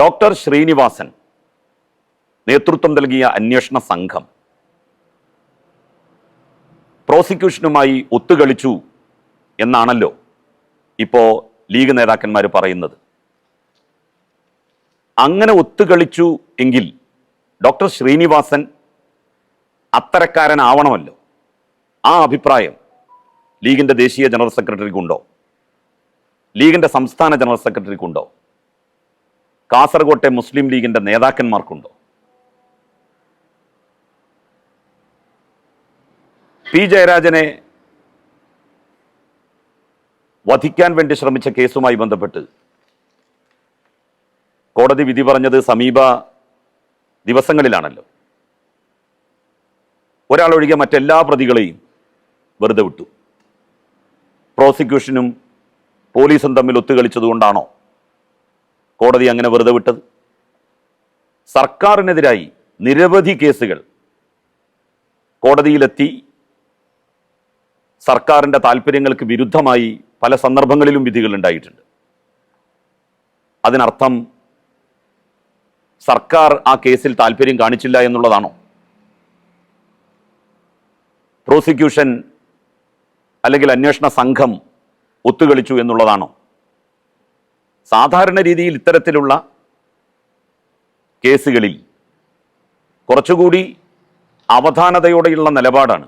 Doctor Sreenivasan നേതൃത്വം നൽകിയ അന്വേഷണ സംഘം പ്രോസിക്യൂഷനുമായി ഒത്തുകളിച്ചു എന്നാണല്ലോ ഇപ്പോ ലീഗ് നേതാക്കന്മാർ പറയുന്നത്. അങ്ങനെ ഒത്തുകളിച്ചു എങ്കിൽ ഡോക്ടർ ശ്രീനിവാസൻ അത്തരക്കാരനാവണമല്ലോ. ആ അഭിപ്രായം ലീഗിന്റെ ദേശീയ ജനറൽ സെക്രട്ടറിക്കുണ്ടോ? ലീഗിന്റെ സംസ്ഥാന ജനറൽ സെക്രട്ടറിക്കുണ്ടോ? കാസർകോട്ടെ മുസ്ലിം ലീഗിന്റെ നേതാക്കന്മാർക്കുണ്ടോ? പി ജയരാജനെ വധിക്കാൻ വേണ്ടി ശ്രമിച്ച കേസുമായി ബന്ധപ്പെട്ട് കോടതി വിധി പറഞ്ഞത് സമീപ ദിവസങ്ങളിലാണല്ലോ. ഒരാളൊഴികെ മറ്റെല്ലാ പ്രതികളെയും വെറുതെ വിട്ടു. പ്രോസിക്യൂഷനും പോലീസും തമ്മിൽ ഒത്തുകളിച്ചതുകൊണ്ടാണോ? കോടതി അങ്ങനെ വെറുതെ വിട്ടത്? സർക്കാരിനെതിരായി നിരവധി കേസുകൾ കോടതിയിലെത്തി. സർക്കാരിന്റെ താല്പര്യങ്ങൾക്ക് വിരുദ്ധമായി പല സന്ദർഭങ്ങളിലും വിധികൾ ഉണ്ടായിട്ടുണ്ട്. അതിനർത്ഥം സർക്കാർ ആ കേസിൽ താല്പര്യം കാണിച്ചില്ല എന്നുള്ളതാണോ? പ്രോസിക്യൂഷൻ അല്ലെങ്കിൽ അന്വേഷണ സംഘം ഒത്തുകളിച്ചു എന്നുള്ളതാണോ? സാധാരണ രീതിയിൽ ഇത്തരത്തിലുള്ള കേസുകളിൽ കുറച്ചുകൂടി അവധാനതയോടെയുള്ള നിലപാടാണ്.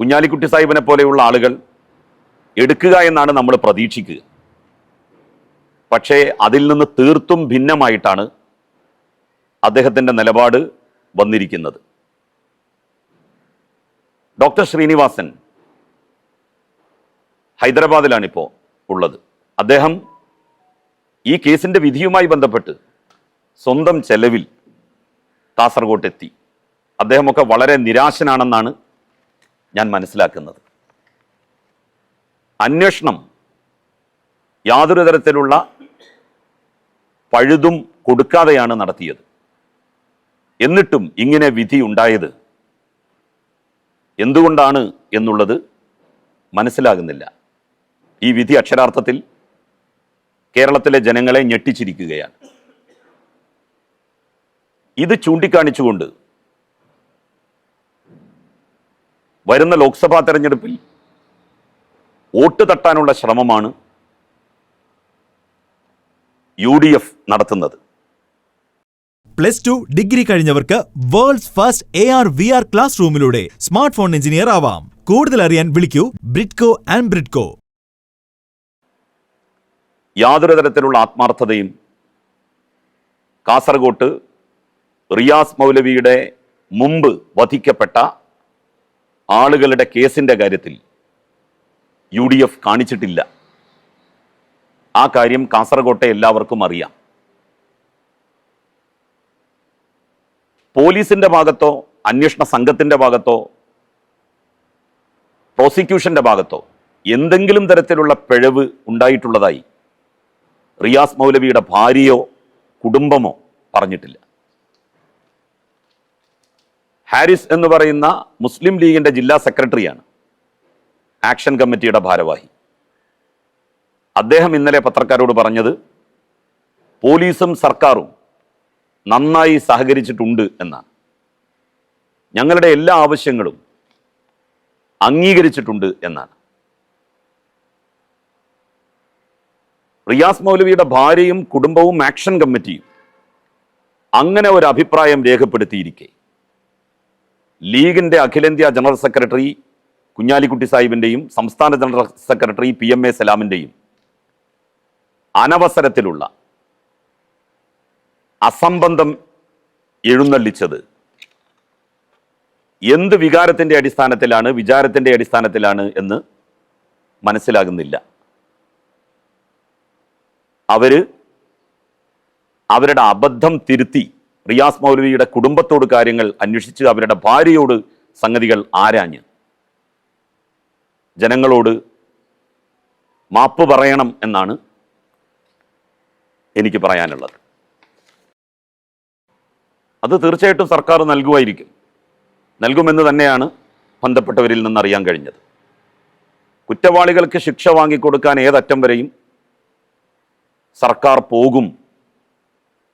കുഞ്ഞാലിക്കുട്ടി സാഹിബിനെ പോലെയുള്ള ആളുകൾ എടുക്കുക എന്നാണ് നമ്മൾ പ്രതീക്ഷിക്കുക. പക്ഷേ അതിൽ നിന്ന് തീർത്തും ഭിന്നമായിട്ടാണ് അദ്ദേഹത്തിന്റെ നിലപാട് വന്നിരിക്കുന്നത്. ഡോക്ടർ ശ്രീനിവാസൻ ഹൈദരാബാദിലാണിപ്പോൾ ഉള്ളത്. അദ്ദേഹം ഈ കേസിന്റെ വിധിയുമായി ബന്ധപ്പെട്ട് സ്വന്തം ചെലവിൽ കാസർഗോട്ട് എത്തി അദ്ദേഹമൊക്കെ വളരെ നിരാശനാണെന്നാണ് ഞാൻ മനസ്സിലാക്കുന്നത്. അന്വേഷണം യാതൊരു തരത്തിലുള്ള പഴുതും കൊടുക്കാതെയാണ് നടത്തിയത്. എന്നിട്ടും ഇങ്ങനെ വിധി ഉണ്ടായത് എന്തുകൊണ്ടാണ് എന്നുള്ളത് മനസ്സിലാകുന്നില്ല. ഈ വിധി അക്ഷരാർത്ഥത്തിൽ കേരളത്തിലെ ജനങ്ങളെ ഞെട്ടിച്ചിരിക്കുകയാണ്. ഇത് ചൂണ്ടിക്കാണിച്ചുകൊണ്ട് വരുന്ന ലോക്സഭാ തെരഞ്ഞെടുപ്പിൽ വോട്ട് തട്ടാനുള്ള ശ്രമമാണ് യു ഡി എഫ് നടത്തുന്നത്. Plus two degree കഴിഞ്ഞവർക്ക് world's first A R V R class റൂമിലൂടെ smart phone engineer ആവാം. കൂടുതൽ അറിയാൻ വിളിക്കൂ ബ്രിഡ്കോ ആൻഡ് ബ്രിഡ്കോ. യാതൊരു തരത്തിലുള്ള ആത്മാർത്ഥതയും കാസർഗോട്ട് റിയാസ് മൗലവിയുടെ മുമ്പ് വധിക്കപ്പെട്ട ആളുകളുടെ കേസിന്റെ കാര്യത്തിൽ യു ഡി എഫ് കാണിച്ചിട്ടില്ല. ആ കാര്യം കാസർഗോട്ടെ എല്ലാവർക്കും അറിയാം. പോലീസിന്റെ ഭാഗത്തോ അന്വേഷണ സംഘത്തിന്റെ ഭാഗത്തോ പ്രോസിക്യൂഷന്റെ ഭാഗത്തോ എന്തെങ്കിലും തരത്തിലുള്ള പിഴവ് ഉണ്ടായിട്ടുള്ളതായി റിയാസ് മൗലവിയുടെ ഭാര്യയോ കുടുംബമോ പറഞ്ഞിട്ടില്ല. ഹാരിസ് എന്ന് പറയുന്ന മുസ്ലിം ലീഗിന്റെ ജില്ലാ സെക്രട്ടറിയാണ് ആക്ഷൻ കമ്മിറ്റിയുടെ ഭാരവാഹി. അദ്ദേഹം ഇന്നലെ പത്രക്കാരോട് പറഞ്ഞത് പോലീസും സർക്കാരും നന്നായി സഹകരിച്ചിട്ടുണ്ട് എന്നാണ്. ഞങ്ങളുടെ എല്ലാ ആവശ്യങ്ങളും അംഗീകരിച്ചിട്ടുണ്ട് എന്നാണ്. റിയാസ് മൗലവിയുടെ ഭാര്യയും കുടുംബവും ആക്ഷൻ കമ്മിറ്റിയും അങ്ങനെ ഒരു അഭിപ്രായം രേഖപ്പെടുത്തിയിരിക്കെ. ലീഗിന്റെ അഖിലേന്ത്യാ ജനറൽ സെക്രട്ടറി കുഞ്ഞാലിക്കുട്ടി സാഹിബിന്റെയും സംസ്ഥാന general secretary P M A സലാമിന്റെയും അനവസരത്തിലുള്ള അസംബന്ധം എഴുന്നള്ളിച്ചത് എന്ത് വികാരത്തിന്റെ അടിസ്ഥാനത്തിലാണ് വിചാരത്തിന്റെ അടിസ്ഥാനത്തിലാണ് എന്ന് മനസ്സിലാകുന്നില്ല. അവർ അവരുടെ അബദ്ധം തിരുത്തി റിയാസ് മൗലവിയുടെ കുടുംബത്തോട് കാര്യങ്ങൾ അന്വേഷിച്ച് അവരുടെ ഭാര്യയോട് സംഗതികൾ ആരാഞ്ഞ്. ജനങ്ങളോട് മാപ്പ് പറയണം എന്നാണ് എനിക്ക് പറയാനുള്ളത്. അത് തീർച്ചയായിട്ടും സർക്കാർ നൽകുമായിരിക്കും. നൽകുമെന്ന് തന്നെയാണ് ബന്ധപ്പെട്ടവരിൽ നിന്ന് അറിയാൻ കഴിഞ്ഞത്. കുറ്റവാളികൾക്ക് ശിക്ഷ വാങ്ങിക്കൊടുക്കാൻ ഏതറ്റം വരെയും സർക്കാർ പോകും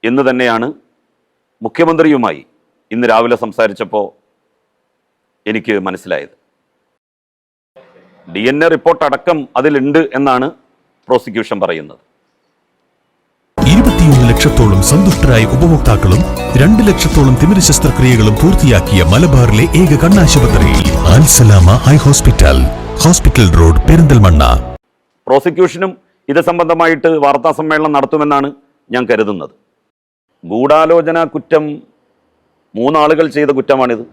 എന്ന് തന്നെയാണ് മുഖ്യമന്ത്രിയുമായി ഇന്ന് രാവിലെ സംസാരിച്ചപ്പോൾ എനിക്ക് മനസ്സിലായത്. ഡി എൻ എ റിപ്പോർട്ട് അടക്കം അതിലുണ്ട് എന്നാണ് പ്രോസിക്യൂഷൻ പറയുന്നത്. ഇരുപത്തിയൊന്ന് ലക്ഷത്തോളം സന്തുഷ്ടരായ ഉപഭോക്താക്കളും രണ്ട് ലക്ഷത്തോളം തിമിര ശസ്ത്രക്രിയകളും പൂർത്തിയാക്കിയ മലബാറിലെ ഏക കണ്ണാശുപത്രി Alsalama eye hospital hospital road Perinthalmanna. പ്രോസിക്യൂഷനും ഇത് സംബന്ധമായിട്ട് വാർത്താ സമ്മേളനം നടത്തുമെന്നാണ് ഞാൻ കരുതുന്നത്. ഗൂഢാലോചന കുറ്റം മൂന്നാളുകൾ ചെയ്ത കുറ്റമാണിത്.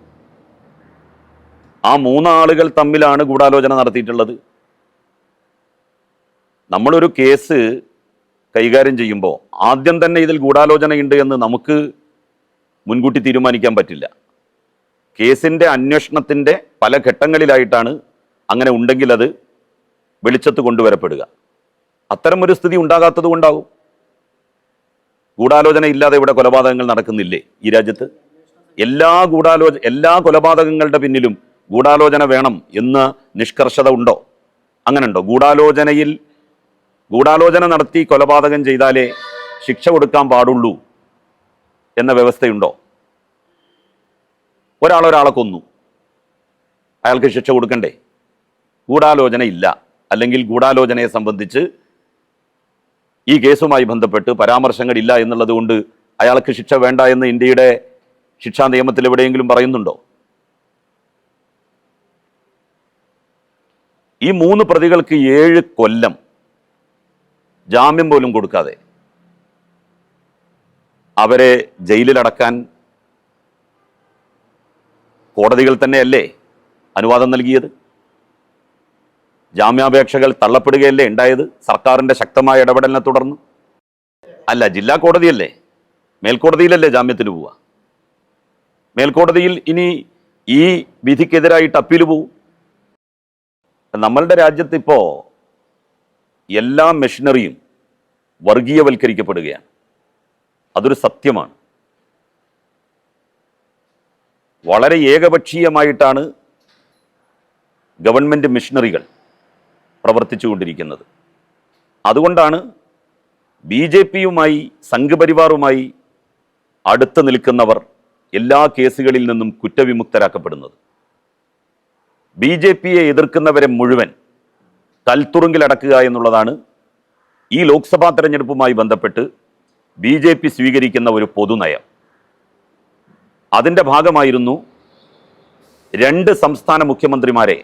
ആ മൂന്നാളുകൾ തമ്മിലാണ് ഗൂഢാലോചന നടത്തിയിട്ടുള്ളത്. നമ്മളൊരു കേസ് കൈകാര്യം ചെയ്യുമ്പോൾ ആദ്യം തന്നെ ഇതിൽ ഗൂഢാലോചനയുണ്ട് എന്ന് നമുക്ക് മുൻകൂട്ടി തീരുമാനിക്കാൻ പറ്റില്ല. കേസിന്റെ അന്വേഷണത്തിന്റെ പല ഘട്ടങ്ങളിലായിട്ടാണ് അങ്ങനെ ഉണ്ടെങ്കിൽ അത് വെളിച്ചത്ത് കൊണ്ടുവരപ്പെടുക. അത്തരമൊരു സ്ഥിതി ഉണ്ടാകാത്തത് കൊണ്ടാകും ഗൂഢാലോചന ഇല്ലാതെ ഇവിടെ കൊലപാതകങ്ങൾ നടക്കുന്നില്ലേ ഈ രാജ്യത്ത്? എല്ലാ ഗൂഢാലോചന എല്ലാ കൊലപാതകങ്ങളുടെ പിന്നിലും ഗൂഢാലോചന വേണം എന്ന് നിഷ്കർഷത ഉണ്ടോ? അങ്ങനെ ഉണ്ടോ ഗൂഢാലോചനയിൽ ഗൂഢാലോചന നടത്തി കൊലപാതകം ചെയ്താലേ ശിക്ഷ കൊടുക്കാൻ പാടുള്ളൂ എന്ന വ്യവസ്ഥയുണ്ടോ? ഒരാൾ ഒരാളെ കൊന്നു. അയാൾക്ക് ശിക്ഷ കൊടുക്കണ്ടേ? ഗൂഢാലോചന ഇല്ല. അല്ലെങ്കിൽ ഗൂഢാലോചനയെ സംബന്ധിച്ച് ഈ കേസുമായി ബന്ധപ്പെട്ട് പരാമർശങ്ങളില്ല എന്നുള്ളത് കൊണ്ട് അയാൾക്ക് ശിക്ഷ വേണ്ട എന്ന് ഇന്ത്യയുടെ ശിക്ഷാ നിയമത്തിൽ എവിടെയെങ്കിലും പറയുന്നുണ്ടോ? ഈ മൂന്ന് പ്രതികൾക്ക് ഏഴ് കൊല്ലം ജാമ്യം പോലും കൊടുക്കാതെ അവരെ ജയിലിലടക്കാൻ കോടതികൾ തന്നെയല്ലേ അനുവാദം നൽകിയത്? ജാമ്യാപേക്ഷകൾ തള്ളപ്പെടുകയല്ലേ ഉണ്ടായത്? സർക്കാരിന്റെ ശക്തമായ ഇടപെടലിനെ തുടർന്ന്? അല്ല ജില്ലാ കോടതിയല്ലേ? മേൽക്കോടതിയിലല്ലേ ജാമ്യത്തിന് പോവുക? മേൽക്കോടതിയിൽ ഇനി ഈ വിധിക്കെതിരായിട്ട് അപ്പീൽ പോവും? നമ്മളുടെ രാജ്യത്തിപ്പോൾ എല്ലാ മെഷീനറിയും വർഗീയവൽക്കരിക്കപ്പെടുകയാണ്. അതൊരു സത്യമാണ്. വളരെ ഏകപക്ഷീയമായിട്ടാണ് ഗവൺമെന്റ് മിഷനറികൾ പ്രവർത്തിച്ചുകൊണ്ടിരിക്കുന്നത്. അതുകൊണ്ടാണ് ബി ജെ പിയുമായി സംഘപരിവാറുമായി അടുത്ത് നിൽക്കുന്നവർ എല്ലാ കേസുകളിൽ നിന്നും കുറ്റവിമുക്തരാക്കപ്പെടുന്നത്. ബി ജെ പിയെ എതിർക്കുന്നവരെ മുഴുവൻ കൽത്തുറുങ്കിലടക്കുക എന്നുള്ളതാണ് ഈ ലോക്സഭാ തെരഞ്ഞെടുപ്പുമായി ബന്ധപ്പെട്ട് ബി ജെ പി സ്വീകരിക്കുന്ന ഒരു പൊതുനയം. അതിന്റെ ഭാഗമായിരുന്നു രണ്ട് സംസ്ഥാന മുഖ്യമന്ത്രിമാരെ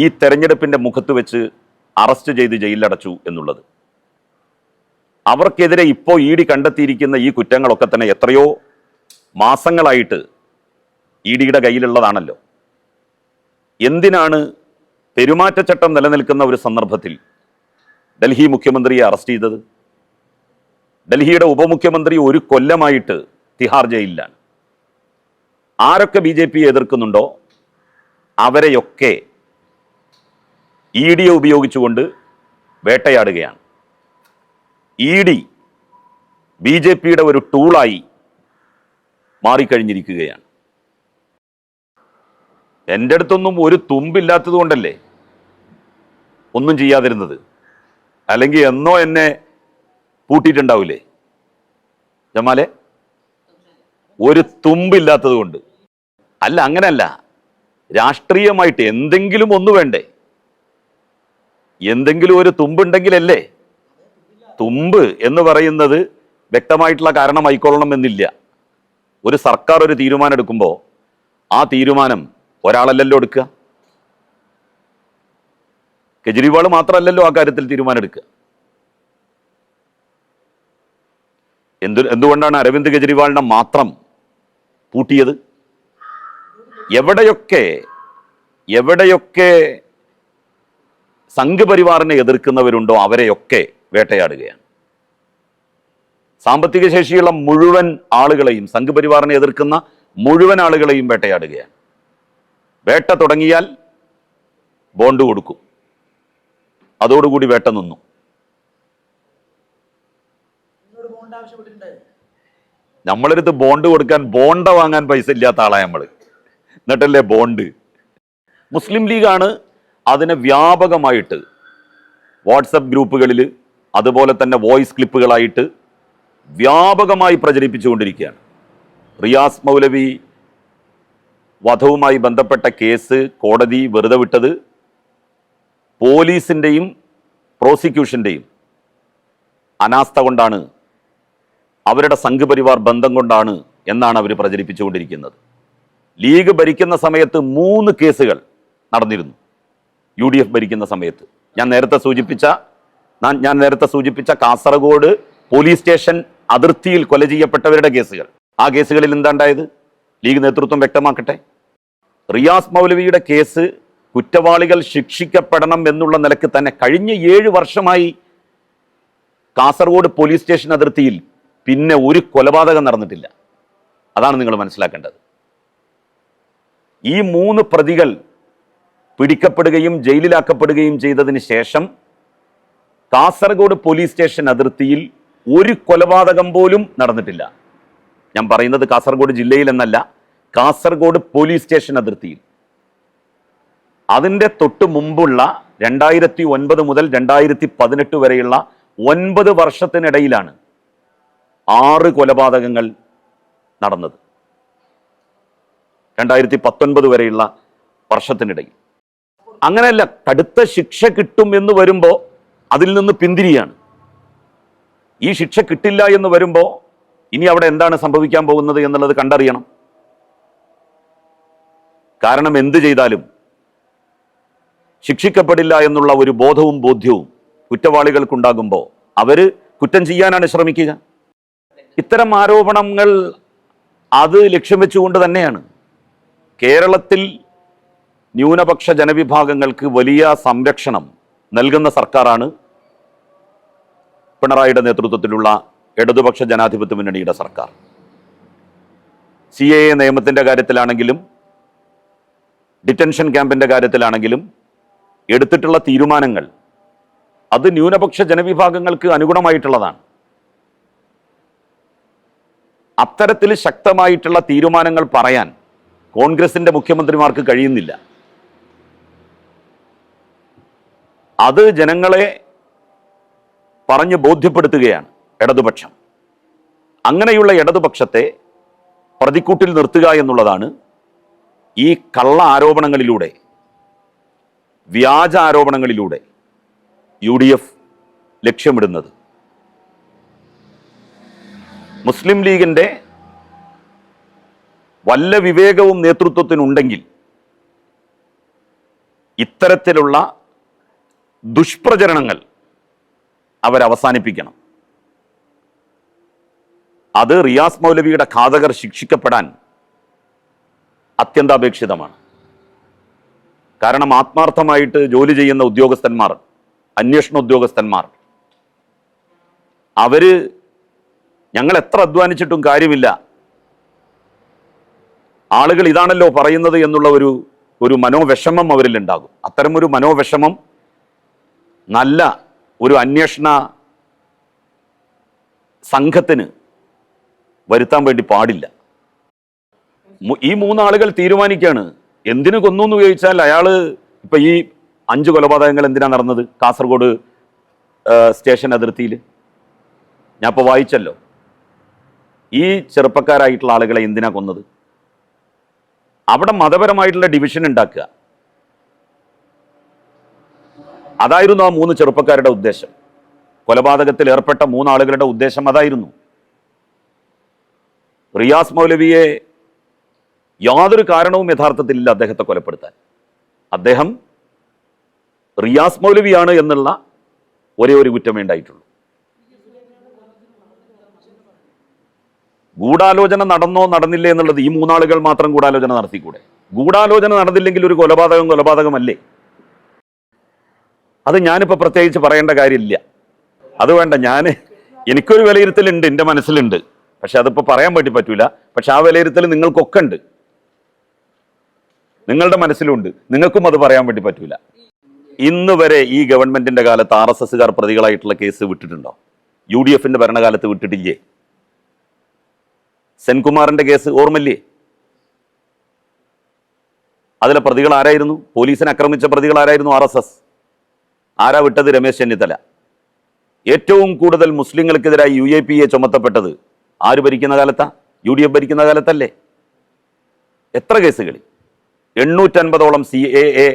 ഈ തെരഞ്ഞെടുപ്പിന്റെ മുഖത്ത് വെച്ച് അറസ്റ്റ് ചെയ്ത് ജയിലിലടച്ചു എന്നുള്ളത്. അവർക്കെതിരെ ഇപ്പോൾ ഇ ഡി കണ്ടെത്തിയിരിക്കുന്ന ഈ കുറ്റങ്ങളൊക്കെ തന്നെ എത്രയോ മാസങ്ങളായിട്ട് ഇ ഡിയുടെ കയ്യിലുള്ളതാണല്ലോ. എന്തിനാണ് പെരുമാറ്റച്ചട്ടം നിലനിൽക്കുന്ന ഒരു സന്ദർഭത്തിൽ ഡൽഹി മുഖ്യമന്ത്രിയെ അറസ്റ്റ് ചെയ്തത്? ഡൽഹിയുടെ ഉപമുഖ്യമന്ത്രി ഒരു കൊല്ലമായിട്ട് തിഹാർ ജയിലിലാണ്. ആരൊക്കെ ബി ജെ പിയെ എതിർക്കുന്നുണ്ടോ? അവരെയൊക്കെ ഇ ഡിയെ ഉപയോഗിച്ചുകൊണ്ട് വേട്ടയാടുകയാണ്. ഇ ഡി ബി ജെ പിയുടെ ഒരു ടൂളായി മാറിക്കഴിഞ്ഞിരിക്കുകയാണ്. എന്റെ അടുത്തൊന്നും ഒരു തുമ്പില്ലാത്തത് കൊണ്ടല്ലേ ഒന്നും ചെയ്യാതിരുന്നത്? അല്ലെങ്കിൽ എന്നോ എന്നെ പൂട്ടിയിട്ടുണ്ടാവില്ലേ? ജമാലെ? ഒരു തുമ്പില്ലാത്തത് കൊണ്ട്. അല്ല അങ്ങനല്ല. രാഷ്ട്രീയമായിട്ട് എന്തെങ്കിലും ഒന്ന് വേണ്ടേ? എന്തെങ്കിലും ഒരു തുമ്പുണ്ടെങ്കിലല്ലേ? തുമ്പ് എന്ന് പറയുന്നത് വ്യക്തമായിട്ടുള്ള കാരണമായിക്കൊള്ളണം എന്നില്ല ഒരു സർക്കാർ ഒരു തീരുമാനം എടുക്കുമ്പോൾ ആ തീരുമാനം ഒരാളല്ലല്ലോ എടുക്കുക. കെജ്രിവാൾ മാത്രമല്ലല്ലോ ആ കാര്യത്തിൽ തീരുമാനം എടുക്കുക എന്ത് എന്തുകൊണ്ടാണ് അരവിന്ദ് കെജ്രിവാളിനെ മാത്രം പൂട്ടിയത്? എവിടെയൊക്കെ എവിടെയൊക്കെ സംഘപരിവാറിനെ എതിർക്കുന്നവരുണ്ടോ അവരെയൊക്കെ വേട്ടയാടുകയാണ്. സാമ്പത്തിക ശേഷിയുള്ള മുഴുവൻ ആളുകളെയും സംഘപരിവാറിനെ എതിർക്കുന്ന മുഴുവൻ ആളുകളെയും വേട്ടയാടുകയാണ്. വേട്ട തുടങ്ങിയാൽ ബോണ്ട് കൊടുക്കും. അതോടുകൂടി വേട്ട നിന്നു. നമ്മളടുത്ത് ബോണ്ട് കൊടുക്കാൻ ബോണ്ട വാങ്ങാൻ പൈസ ഇല്ലാത്ത ആളാണ് നമ്മൾ എന്നിട്ടല്ലേ ബോണ്ട് മുസ്ലിം ലീഗാണ് അതിനെ വ്യാപകമായിട്ട് വാട്സപ്പ് ഗ്രൂപ്പുകളിൽ അതുപോലെ തന്നെ വോയിസ് ക്ലിപ്പുകളായിട്ട് വ്യാപകമായി പ്രചരിപ്പിച്ചുകൊണ്ടിരിക്കുകയാണ്. റിയാസ് മൗലവി വധവുമായി ബന്ധപ്പെട്ട കേസ് കോടതി വെറുതെ വിട്ടത് പോലീസിന്റെയും പ്രോസിക്യൂഷന്റെയും അനാസ്ഥ കൊണ്ടാണ് അവരുടെ സംഘപരിവാർ ബന്ധം കൊണ്ടാണ് എന്നാണ് അവർ പ്രചരിപ്പിച്ചുകൊണ്ടിരിക്കുന്നത്. ലീഗ് ഭരിക്കുന്ന സമയത്ത് മൂന്ന് കേസുകൾ നടന്നിരുന്നു. യു ഡി എഫ് ഭരിക്കുന്ന സമയത്ത്. ഞാൻ നേരത്തെ സൂചിപ്പിച്ച ഞാൻ- നേരത്തെ സൂചിപ്പിച്ച കാസർഗോഡ് പോലീസ് സ്റ്റേഷൻ അതിർത്തിയിൽ കൊല ചെയ്യപ്പെട്ടവരുടെ കേസുകൾ. ആ കേസുകളിൽ എന്താണ്ടായത്? ലീഗ് നേതൃത്വം വ്യക്തമാക്കട്ടെ. റിയാസ് മൗലവിയുടെ കേസ് കുറ്റവാളികൾ ശിക്ഷിക്കപ്പെടണം എന്നുള്ള നിലയ്ക്ക് തന്നെ കഴിഞ്ഞ ഏഴ് വർഷമായി കാസർഗോഡ് പോലീസ് സ്റ്റേഷൻ അതിർത്തിയിൽ പിന്നെ ഒരു കൊലപാതകം നടന്നിട്ടില്ല. അതാണ് നിങ്ങൾ മനസ്സിലാക്കേണ്ടത്. ഈ മൂന്ന് പ്രതികൾ പിടിക്കപ്പെടുകയും ജയിലിലാക്കപ്പെടുകയും ചെയ്തതിന് ശേഷം കാസർഗോഡ് പോലീസ് സ്റ്റേഷൻ അതിർത്തിയിൽ ഒരു കൊലപാതകം പോലും നടന്നിട്ടില്ല. ഞാൻ പറയുന്നത് കാസർഗോഡ് ജില്ലയിൽ എന്നല്ല കാസർഗോഡ് പോലീസ് സ്റ്റേഷൻ അതിർത്തിയിൽ. അതിന്റെ തൊട്ട് മുമ്പുള്ള രണ്ടായിരത്തി ഒൻപത് മുതൽ രണ്ടായിരത്തി പതിനെട്ട് വരെയുള്ള ഒൻപത് വർഷത്തിനിടയിലാണ് ആറ് കൊലപാതകങ്ങൾ നടന്നത്. രണ്ടായിരത്തി പത്തൊൻപത് വരെയുള്ള വർഷത്തിനിടയിൽ. അങ്ങനെയല്ല കടുത്ത ശിക്ഷ കിട്ടും എന്ന് വരുമ്പോൾ അതിൽ നിന്ന് പിന്തിരിയാണ്. ഈ ശിക്ഷ കിട്ടില്ല എന്ന് വരുമ്പോൾ ഇനി അവിടെ എന്താണ് സംഭവിക്കാൻ പോകുന്നത് എന്നുള്ളത് കണ്ടറിയണം. കാരണം എന്ത് ചെയ്താലും ശിക്ഷിക്കപ്പെടില്ല എന്നുള്ള ഒരു ബോധവും ബോധ്യവും കുറ്റവാളികൾക്കുണ്ടാകുമ്പോൾ അവർ കുറ്റം ചെയ്യാനാണ് ശ്രമിക്കുക. ഇത്തരം ആരോപണങ്ങൾ അത് ലക്ഷ്യം വെച്ചുകൊണ്ട് തന്നെയാണ്. കേരളത്തിൽ ന്യൂനപക്ഷ ജനവിഭാഗങ്ങൾക്ക് വലിയ സംരക്ഷണം നൽകുന്ന സർക്കാരാണ് പിണറായിയുടെ നേതൃത്വത്തിലുള്ള ഇടതുപക്ഷ ജനാധിപത്യ മുന്നണിയുടെ സർക്കാർ. സി എ നിയമത്തിന്റെ കാര്യത്തിലാണെങ്കിലും ഡിറ്റൻഷൻ ക്യാമ്പിന്റെ കാര്യത്തിലാണെങ്കിലും എടുത്തിട്ടുള്ള തീരുമാനങ്ങൾ അത് ന്യൂനപക്ഷ ജനവിഭാഗങ്ങൾക്ക് അനുഗുണമായിട്ടുള്ളതാണ്. അത്തരത്തിൽ ശക്തമായിട്ടുള്ള തീരുമാനങ്ങൾ പറയാൻ കോൺഗ്രസിന്റെ മുഖ്യമന്ത്രിമാർക്ക് കഴിയുന്നില്ല. അത് ജനങ്ങളെ പറഞ്ഞ് ബോധ്യപ്പെടുത്തുകയാണ് ഇടതുപക്ഷം. അങ്ങനെയുള്ള ഇടതുപക്ഷത്തെ പ്രതിക്കൂട്ടിൽ നിർത്തുക എന്നുള്ളതാണ് ഈ കള്ള ആരോപണങ്ങളിലൂടെ വ്യാജ ആരോപണങ്ങളിലൂടെ യു ഡി എഫ് ലക്ഷ്യമിടുന്നത്. മുസ്ലിം ലീഗിന്റെ വല്ല വിവേകവും നേതൃത്വത്തിനുണ്ടെങ്കിൽ ഇത്തരത്തിലുള്ള ദുഷ്പ്രചരണങ്ങൾ അവരവസാനിപ്പിക്കണം. അത് റിയാസ് മൗലവിയുടെ ഘാതകർ ശിക്ഷിക്കപ്പെടാൻ അത്യന്താപേക്ഷിതമാണ്. കാരണം ആത്മാർത്ഥമായിട്ട് ജോലി ചെയ്യുന്ന ഉദ്യോഗസ്ഥന്മാർ അന്വേഷണ ഉദ്യോഗസ്ഥന്മാർ അവർ ഞങ്ങൾ എത്ര അധ്വാനിച്ചിട്ടും കാര്യമില്ല. ആളുകൾ ഇതാണല്ലോ പറയുന്നത് എന്നുള്ള ഒരു ഒരു മനോവിഷമം അവരിൽ ഉണ്ടാകും അത്തരം ഒരു മനോവിഷമം നല്ല ഒരു അന്വേഷണ സംഘത്തിന് വരുത്താൻ വേണ്ടി പാടില്ല. ഈ മൂന്നാളുകൾ തീരുമാനിക്കുകയാണ് എന്തിനു കൊന്നു എന്ന് ചോദിച്ചാൽ അയാൾ ഇപ്പം ഈ അഞ്ച് കൊലപാതകങ്ങൾ എന്തിനാണ് നടന്നത്? കാസർഗോഡ് സ്റ്റേഷൻ അതിർത്തിയിൽ ഞാൻ ഇപ്പോൾ വായിച്ചല്ലോ. ഈ ചെറുപ്പക്കാരായിട്ടുള്ള ആളുകളെ എന്തിനാ കൊന്നത്? അവിടെ മതപരമായിട്ടുള്ള ഡിവിഷൻ ഉണ്ടാക്കുക. അതായിരുന്നു ആ മൂന്ന് ചെറുപ്പക്കാരുടെ ഉദ്ദേശം. കൊലപാതകത്തിൽ ഏർപ്പെട്ട മൂന്നാളുകളുടെ ഉദ്ദേശം അതായിരുന്നു. റിയാസ് മൗലവിയെ യാതൊരു കാരണവും യഥാർത്ഥത്തിൽ ഇല്ല അദ്ദേഹത്തെ കൊലപ്പെടുത്താൻ. അദ്ദേഹം റിയാസ് മൗലവിയാണ് എന്നുള്ള ഒരേ ഒരു കുറ്റമേ ഉണ്ടായിട്ടുള്ളൂ. ഗൂഢാലോചന നടന്നോ നടന്നില്ലേ എന്നുള്ളത് ഈ മൂന്നാളുകൾ മാത്രം ഗൂഢാലോചന നടത്തിക്കൂടെ? ഗൂഢാലോചന നടന്നില്ലെങ്കിൽ ഒരു കൊലപാതകം കൊലപാതകമല്ലേ? അത് ഞാനിപ്പോൾ പ്രത്യേകിച്ച് പറയേണ്ട കാര്യമില്ല. അത് വേണ്ട ഞാൻ എനിക്കൊരു വിലയിരുത്തലുണ്ട് എന്റെ മനസ്സിലുണ്ട്. പക്ഷെ അതിപ്പോൾ പറയാൻ വേണ്ടി പറ്റൂല. പക്ഷെ ആ വിലയിരുത്തൽ നിങ്ങൾക്കൊക്കെ ഉണ്ട്. നിങ്ങളുടെ മനസ്സിലുണ്ട്. നിങ്ങൾക്കും അത് പറയാൻ വേണ്ടി പറ്റൂല. ഇന്ന് വരെ ഈ ഗവൺമെന്റിന്റെ കാലത്ത് ആർ എസ് എസ്സുകാർ പ്രതികളായിട്ടുള്ള കേസ് വിട്ടിട്ടുണ്ടോ? യു ഡി എഫിന്റെ ഭരണകാലത്ത് വിട്ടിട്ടില്ലേ? സെൻകുമാറിന്റെ കേസ് ഓർമ്മല്ലേ അതിലെ പ്രതികൾ ആരായിരുന്നു? പോലീസിനെ ആക്രമിച്ച പ്രതികൾ ആരായിരുന്നു ആർ എസ് എസ്? ആരാ വിട്ടത് രമേശ് ചെന്നിത്തല? ഏറ്റവും കൂടുതൽ മുസ്ലിങ്ങൾക്കെതിരായി യു എ പി എ ചുമത്തപ്പെട്ടത് ആര് ഭരിക്കുന്ന കാലത്താ? യു ഡി എഫ് ഭരിക്കുന്ന കാലത്തല്ലേ? എത്ര കേസുകളിൽ? എണ്ണൂറ്റൻപതോളം സി എ എ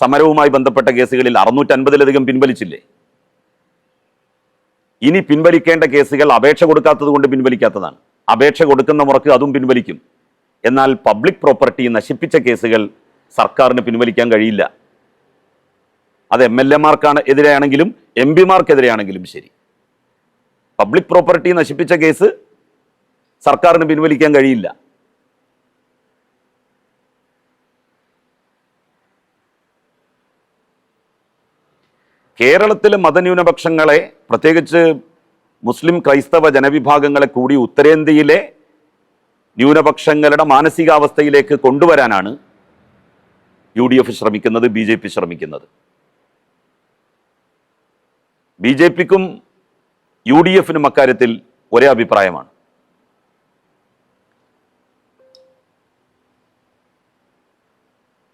സമരവുമായി ബന്ധപ്പെട്ട കേസുകളിൽ അറുന്നൂറ്റൻപതിലധികം പിൻവലിച്ചില്ലേ? ഇനി പിൻവലിക്കേണ്ട കേസുകൾ അപേക്ഷ കൊടുക്കാത്തത് കൊണ്ട് പിൻവലിക്കാത്തതാണ്. അപേക്ഷ കൊടുക്കുന്ന മുറക്ക് അതും പിൻവലിക്കും. എന്നാൽ പബ്ലിക് പ്രോപ്പർട്ടി നശിപ്പിച്ച കേസുകൾ സർക്കാരിന് പിൻവലിക്കാൻ കഴിയില്ല. അത് എം എൽ എമാർക്കാണ് എതിരെയാണെങ്കിലും എം പിമാർക്കെതിരെയാണെങ്കിലും ശരി. പബ്ലിക് പ്രോപ്പർട്ടി നശിപ്പിച്ച കേസ് സർക്കാരിന് പിൻവലിക്കാൻ കഴിയില്ല. കേരളത്തിലെ മതന്യൂനപക്ഷങ്ങളെ പ്രത്യേകിച്ച് മുസ്ലിം ക്രൈസ്തവ ജനവിഭാഗങ്ങളെ കൂടി ഉത്തരേന്ത്യയിലെ ന്യൂനപക്ഷങ്ങളുടെ മാനസികാവസ്ഥയിലേക്ക് കൊണ്ടുവരാനാണ് യു ഡി എഫ് ശ്രമിക്കുന്നത് ബി ജെ പി ശ്രമിക്കുന്നത്. ബി ജെ പിക്കും യു ഡി എഫിനും അക്കാര്യത്തിൽ ഒരേ അഭിപ്രായമാണ്.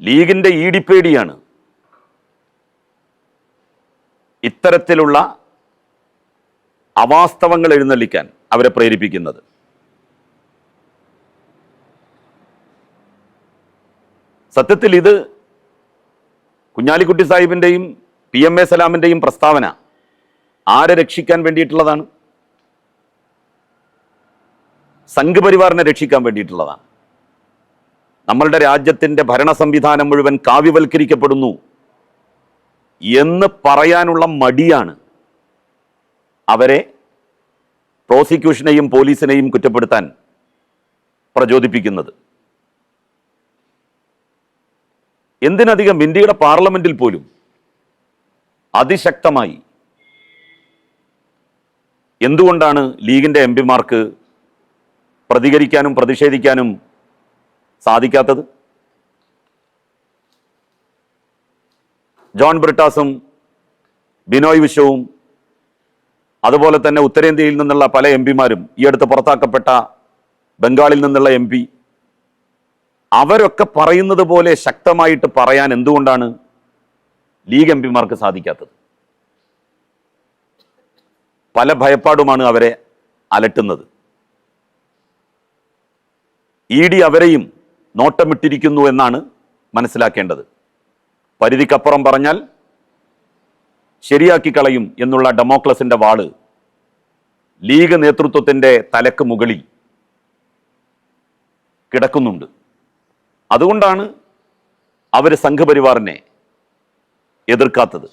ലീഗിന്റെ ഈടിപ്പേടിയാണ് ഇത്തരത്തിലുള്ള അവാസ്തവങ്ങൾ എഴുന്നള്ളിക്കാൻ അവരെ പ്രേരിപ്പിക്കുന്നത്. സത്യത്തിൽ ഇത് കുഞ്ഞാലിക്കുട്ടി സാഹിബിന്റെയും പി എം എ സലാമിന്റെയും പ്രസ്താവന ആരെ രക്ഷിക്കാൻ വേണ്ടിയിട്ടുള്ളതാണ്? സംഘപരിവാറിനെ രക്ഷിക്കാൻ വേണ്ടിയിട്ടുള്ളതാണ്. നമ്മളുടെ രാജ്യത്തിന്റെ ഭരണ സംവിധാനം മുഴുവൻ കാവ്യവൽക്കരിക്കപ്പെടുന്നു എന്ന് പറയാനുള്ള മടിയാണ് അവരെ പ്രോസിക്യൂഷനെയും പോലീസിനെയും കുറ്റപ്പെടുത്താൻ പ്രചോദിപ്പിക്കുന്നത്. എന്തിനധികം ഇന്ത്യയുടെ പാർലമെന്റിൽ പോലും അതിശക്തമായി എന്തുകൊണ്ടാണ് ലീഗിന്റെ എം പിമാർക്ക് പ്രതികരിക്കാനും പ്രതിഷേധിക്കാനും സാധിക്കാത്തത്? ജോൺ ബ്രിട്ടാസും ബിനോയ് വിശ്വവും അതുപോലെ തന്നെ ഉത്തരേന്ത്യയിൽ നിന്നുള്ള പല എം പിമാരും ഈ അടുത്ത് പുറത്താക്കപ്പെട്ട ബംഗാളിൽ നിന്നുള്ള എം പി അവരൊക്കെ പറയുന്നത് പോലെ ശക്തമായിട്ട് പറയാൻ എന്തുകൊണ്ടാണ് ലീഗ് എം പിമാർക്ക് സാധിക്കാത്തത്? പല ഭയപ്പാടുമാണ് അവരെ അലട്ടുന്നത്. ഇ ഡി അവരെയും നോട്ടമിട്ടിരിക്കുന്നു എന്നാണ് മനസ്സിലാക്കേണ്ടത്. പരിധിക്കപ്പുറം പറഞ്ഞാൽ ശരിയാക്കി കളയും എന്നുള്ള ഡെമോക്രസിന്റെ വാൾ ലീഗ് നേതൃത്വത്തിന്റെ തലക്ക് മുകളിൽ കിടക്കുന്നുണ്ട്. അതുകൊണ്ടാണ് അവർ സംഘപരിവാറിനെ എതിർക്കാത്തത്.